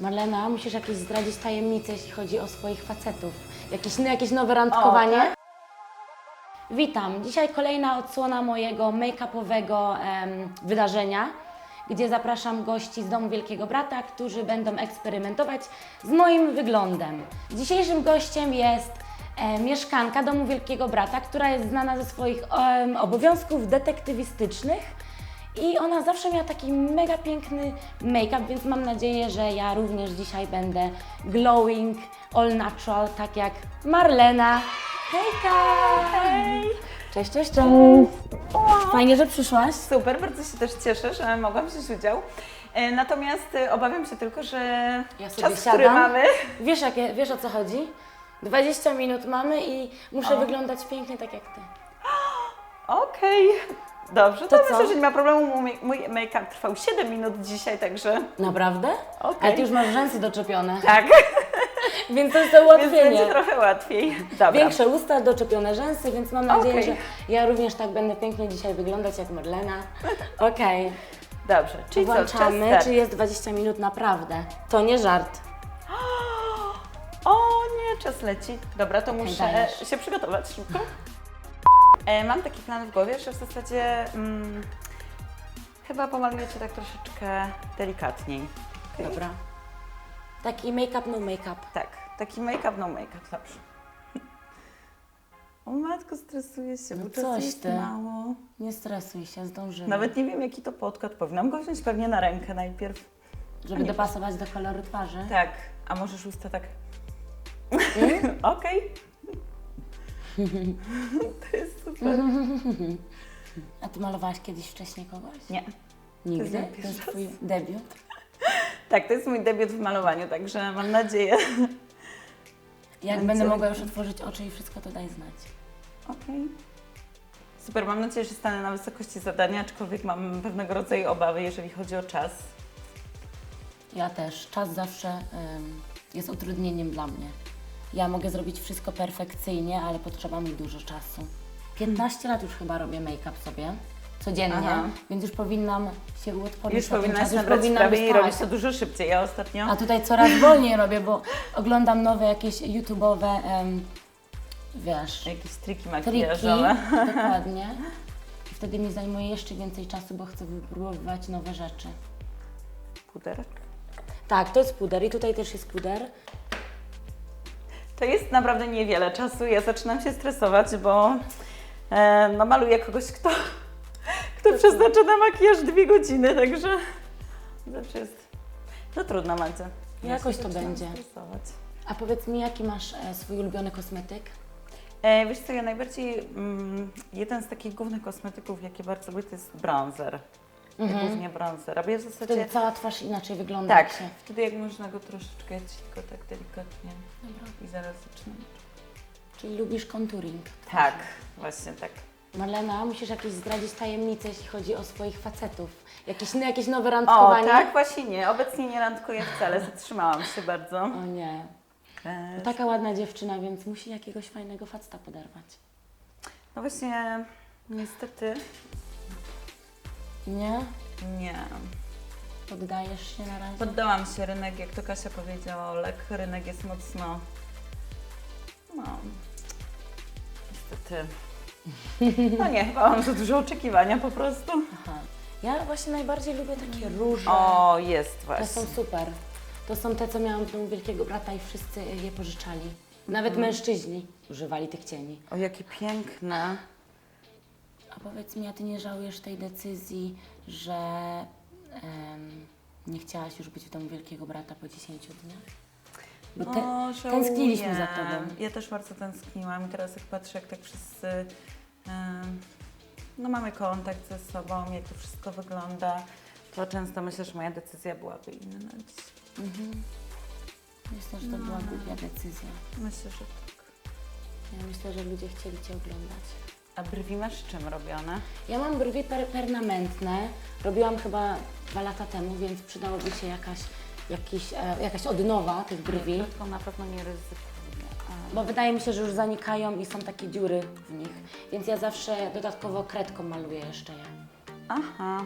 Marlena, musisz jakieś zdradzić tajemnice, jeśli chodzi o swoich facetów. Jakieś, no, jakieś nowe randkowanie? tak? Witam. Dzisiaj kolejna odsłona mojego make-upowego em, wydarzenia, gdzie zapraszam gości z Domu Wielkiego Brata, którzy będą eksperymentować z moim wyglądem. Dzisiejszym gościem jest e, mieszkanka Domu Wielkiego Brata, która jest znana ze swoich em, obowiązków detektywistycznych. I ona zawsze miała taki mega piękny make-up, więc mam nadzieję, że ja również dzisiaj będę glowing, all natural, tak jak Marlena. Hejka! Hej! Cześć, cześć, cześć! Fajnie, że przyszłaś. Super, bardzo się też cieszę, że mogłam wziąć udział. E, Natomiast e, obawiam się tylko, że Ja sobie czas, który siadam. mamy. Wiesz, jakie, wiesz o co chodzi? 20 minut mamy i muszę wyglądać pięknie tak jak ty. Okej, dobrze, to, To co? myślę, że nie ma problemu. Mój, mój make-up trwał 7 minut dzisiaj, także Naprawdę? Okej. Ale ty już masz rzęsy doczepione, tak, więc to jest to więc będzie ułatwienie. trochę łatwiej. Dobra. Większe usta, doczepione rzęsy, więc mam nadzieję, Okej. że ja również tak będę pięknie dzisiaj wyglądać jak Marlena. Okej, Dobrze, czyli co, czas włączamy. start. Czy jest 20 minut naprawdę? To nie żart. O nie, czas leci. Dobra, to muszę dajesz. się przygotować szybko. E, mam taki plan w głowie, że w zasadzie mm, chyba pomaluję Cię tak troszeczkę delikatniej. Okej? Dobra. Taki make-up, no make-up. Tak, taki make-up, no make-up, dobrze. O matko, stresuję się, No bo czasu coś jest ty. mało. Nie stresuj się, zdążymy. Nawet nie wiem, jaki to podkład. Powinnam go wziąć pewnie na rękę najpierw. Żeby dopasować do koloru twarzy. Tak, a możesz usta tak... Mm? Okej. to jest super. A ty malowałaś kiedyś wcześniej kogoś? Nie. Nigdy? To jest raz. twój debiut? Tak, to jest mój debiut w malowaniu, także mam nadzieję. Jak będę mogła już otworzyć oczy i wszystko, to daj znać. Okej. Super, mam nadzieję, że stanę na wysokości zadania, aczkolwiek mam pewnego rodzaju obawy, jeżeli chodzi o czas. Ja też. Czas zawsze ym, jest utrudnieniem dla mnie. Ja mogę zrobić wszystko perfekcyjnie, ale potrzeba mi dużo czasu. 15 lat już chyba robię make-up sobie codziennie, Aha. więc już powinnam się uodpornić Już na powinnaś czas, już nabrać powinnam sprawy i wstać. robić to dużo szybciej. Ja ostatnio... A tutaj coraz wolniej robię, bo oglądam nowe jakieś YouTube'owe, em, wiesz, Jakieś triki triki, makijażowe. dokładnie. I wtedy mi zajmuje jeszcze więcej czasu, bo chcę wypróbować nowe rzeczy. Puder. Tak, to jest puder i tutaj też jest puder. To jest naprawdę niewiele czasu. Ja zaczynam się stresować, bo e, no, maluję kogoś, kto, kto przeznacza na makijaż dwie godziny, także zawsze jest... No trudno, Madzia. Jakoś się to zaczynam będzie. Stresować. A powiedz mi, jaki masz e, swój ulubiony kosmetyk? E, wiesz co, ja najbardziej, mm, jeden z takich głównych kosmetyków, jakie bardzo lubię, to jest bronzer. Mhm. Głównie bronzer. Ja w Wtedy zasadzie... cała twarz inaczej wygląda. Tak, się... wtedy jak można go troszeczkę cicho, tak delikatnie Dobra. i zaraz zaczynam. Czyli lubisz contouring. Tak, właśnie tak. Marlena, musisz jakieś zdradzić tajemnice, jeśli chodzi o swoich facetów. Jakieś, no, jakieś nowe O, randkowanie? tak, właśnie nie. Obecnie nie randkuję wcale, zatrzymałam się bardzo. O nie. E, Taka ładna dziewczyna, więc musi jakiegoś fajnego faceta poderwać. No właśnie, niestety Nie? nie. Poddajesz się na razie? Poddałam się rynek, jak to Kasia powiedziała, Olek, rynek jest mocno, no, niestety, no nie, chyba mam za duże oczekiwania po prostu. Aha. Ja właśnie najbardziej lubię takie róże. O, jest Te właśnie. są super. To są te, co miałam w domu Wielkiego Brata i wszyscy je pożyczali. Nawet Mhm. mężczyźni używali tych cieni. O, jakie piękne. A powiedz mi, a Ty nie żałujesz tej decyzji, że em, nie chciałaś już być w domu Wielkiego Brata po 10 dniach? Bo te, O, tęskniliśmy za. Tobą. Ja też bardzo tęskniłam i teraz jak patrzę, jak tak wszyscy, em, no mamy kontakt ze sobą, jak to wszystko wygląda, to często myślę, że moja decyzja byłaby inna. Mhm. Myślę, że to była głupia decyzja. Myślę, że tak. Ja myślę, że ludzie chcieli Cię oglądać. A brwi masz czym robione? Ja mam brwi per permanentne. Robiłam chyba dwa lata temu, więc przydałoby się jakaś, jakiś, e, jakaś odnowa tych brwi. To na pewno nie ryzykuję. A, Bo wydaje mi się, że już zanikają i są takie dziury w nich. Więc ja zawsze dodatkowo kredką maluję jeszcze je. Aha.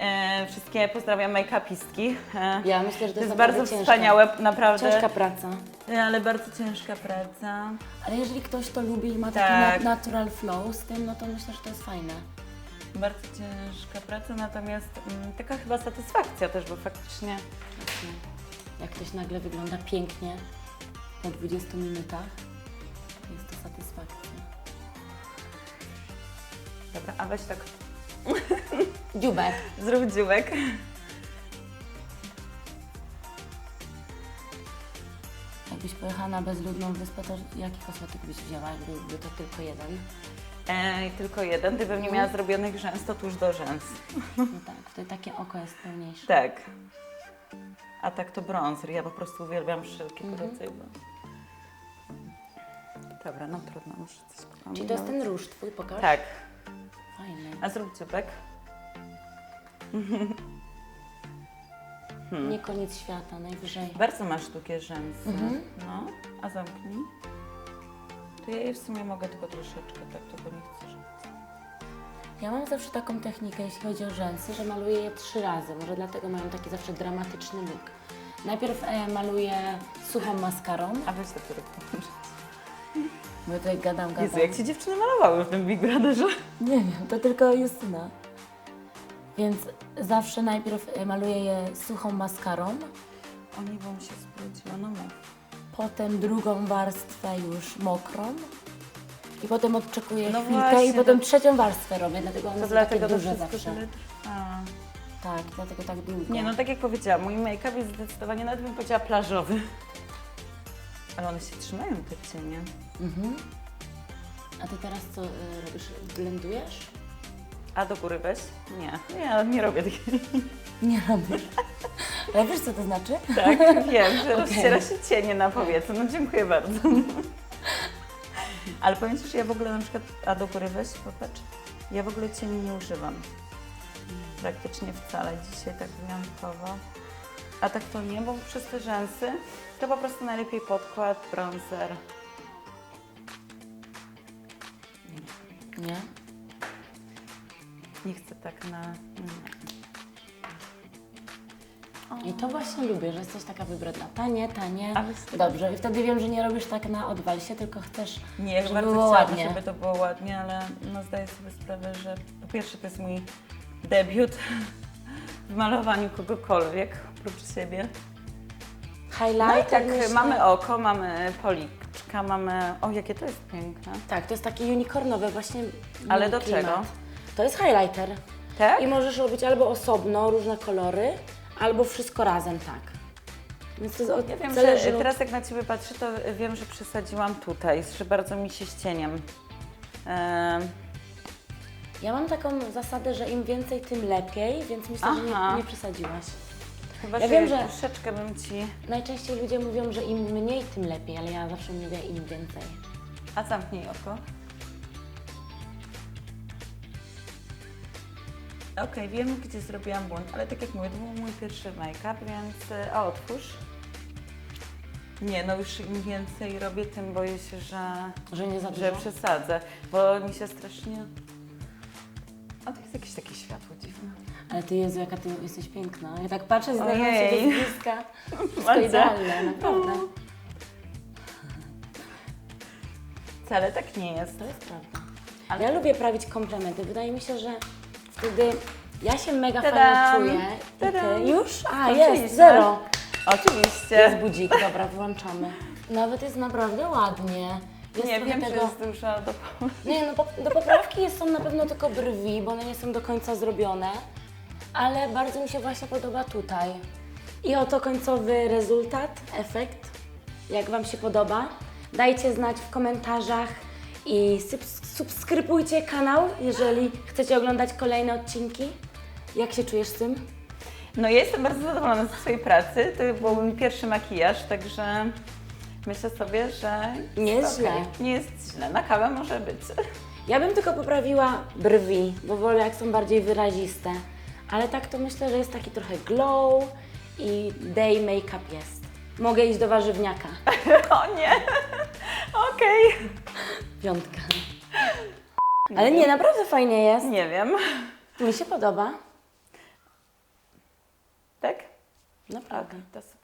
E, wszystkie pozdrawiam make-upistki. E, Ja myślę, że to, to jest naprawdę bardzo ciężka, wspaniałe, naprawdę. Ciężka praca. Ale bardzo ciężka praca. Ale jeżeli ktoś to lubi i ma taki Tak. nat- natural flow z tym, no to myślę, że to jest fajne. Bardzo ciężka praca, natomiast mm, taka chyba satysfakcja też, bo faktycznie Właśnie. Jak ktoś nagle wygląda pięknie po 20 minutach, jest to satysfakcja. Dobra, a weź tak, Dziubek. zrób dzióbek. Jakbyś pojechała na bezludną wyspę, to jaki kosmetyk byś wzięła, jakby to tylko jeden? E, tylko jeden, ty pewnie miała zrobionych rzęs, to tuż do rzęs. No tak, wtedy takie oko jest pełniejsze. Tak. A tak to bronzer, ja po prostu uwielbiam Mhm. rodzaju bronzer. Dobra, no trudno, muszę coś pokombinować. Czyli to jest ten róż twój, pokaż? Tak, Fajny. a zrób dzióbek. Nie koniec świata, najwyżej. Bardzo masz długie rzęsy. Mhm. No, a zamknij. To ja je w sumie mogę tylko troszeczkę tak, tylko nie chcę, żeby... Ja mam zawsze taką technikę, jeśli chodzi o rzęsy, że maluję je trzy razy. Może dlatego mają taki zawsze dramatyczny look. Najpierw e, maluję suchą maskarą, A weź to który bo ja tutaj gadam, gadam. Jezu, jak ci dziewczyny malowały w tym Big Brotherze? Nie wiem, to tylko Justyna. Więc zawsze najpierw e, maluję je suchą maskarą, O nie, bo mi się sprawdziła, no mów. potem drugą warstwę już mokrą i potem odczekuję No chwilkę właśnie, i potem to- trzecią warstwę robię, dlatego one To są takie dlatego to duże wszystko zawsze. tyle trwa. Tak, dlatego tak długo. Nie, no tak jak powiedziałam, mój make-up jest zdecydowanie, nawet bym powiedziała plażowy. Ale one się trzymają, te cienie. Mhm. A ty teraz co y, robisz? Blendujesz? A do góry weź? Nie, nie, nie robię takiej. Nie robisz. Ale wiesz co to znaczy? Tak, wiem, że rozciera się cienie na powietrzu. No dziękuję bardzo. Ale powiem Ci, że ja w ogóle na przykład, a do góry weź, popatrz, ja w ogóle cieni nie używam. Praktycznie wcale, dzisiaj tak wyjątkowo. A tak to nie, bo przez te rzęsy to po prostu najlepiej podkład, bronzer. Nie. Nie chcę tak na... I to właśnie lubię, że jesteś taka wybredna. Ta nie, ta nie. A wiesz- Dobrze. I wtedy wiem, że nie robisz tak na odwalsie, tylko chcesz, Nie, żeby bardzo było chciałabym, ładnie. żeby to było ładnie, ale no zdaję sobie sprawę, że po pierwsze to jest mój debiut w malowaniu kogokolwiek oprócz siebie. No i Highlight. tak myślę. mamy oko, mamy policzka, mamy... O, jakie to jest piękne. Tak, to jest takie unicornowe właśnie. Ale do klimat. czego? To jest highlighter. Tak? I możesz robić albo osobno, różne kolory, albo wszystko razem, tak. Więc to jest od, Ja wiem, zależy że od- teraz jak na Ciebie patrzę, to wiem, że przesadziłam tutaj, że bardzo mi się z cieniem. Ehm, Ja mam taką zasadę, że im więcej, tym lepiej, więc myślę, że Aha. nie, nie przesadziłaś. chyba, Ja wiem, że- troszeczkę bym Ci... Najczęściej ludzie mówią, że im mniej, tym lepiej, ale ja zawsze mówię im więcej. A zamknij oko. Okej, wiem, gdzie zrobiłam błąd, ale tak jak mówię, to był mój pierwszy make-up, więc... e, A, otwórz. Nie, no już im więcej robię, tym boję się, że, Że nie za dużo. że przesadzę, bo mi się strasznie... A to jest jakieś takie światło dziwne. Ale ty, Jezu, jaka ty jesteś piękna. Ja tak patrzę, zdaję się Ojej. z bliska. Wszystko Bardzo. idealne, naprawdę. Wcale tak nie jest. To jest prawda. Ale- Ja lubię prawić komplementy. Wydaje mi się, że wtedy ja się mega Tadam! fajnie czuję. I Tadam! ty już? A, Skończyliśmy. jest, zero. Oczywiście. Jest budzik, dobra, wyłączamy. Nawet jest naprawdę ładnie. Jest nie, trochę wiem, tego... że jest dużo do Nie, no po, do poprawki jest, są na pewno tylko brwi, bo one nie są do końca zrobione, ale bardzo mi się właśnie podoba tutaj. I oto końcowy rezultat, efekt. Jak Wam się podoba, dajcie znać w komentarzach i subs- subskrybujcie kanał, jeżeli chcecie oglądać kolejne odcinki. Jak się czujesz z tym? No ja jestem bardzo zadowolona ze swojej pracy. To był mój pierwszy makijaż, także myślę sobie, że Nie jest źle. Nie jest źle. Na kawę może być. Ja bym tylko poprawiła brwi, bo wolę jak są bardziej wyraziste. Ale tak to myślę, że jest taki trochę glow i day make-up jest. Mogę iść do warzywniaka. O nie! Okej. Piątka. Ale nie, naprawdę fajnie jest. Nie wiem. Mi się podoba. Tak? Naprawdę. Tak, to super.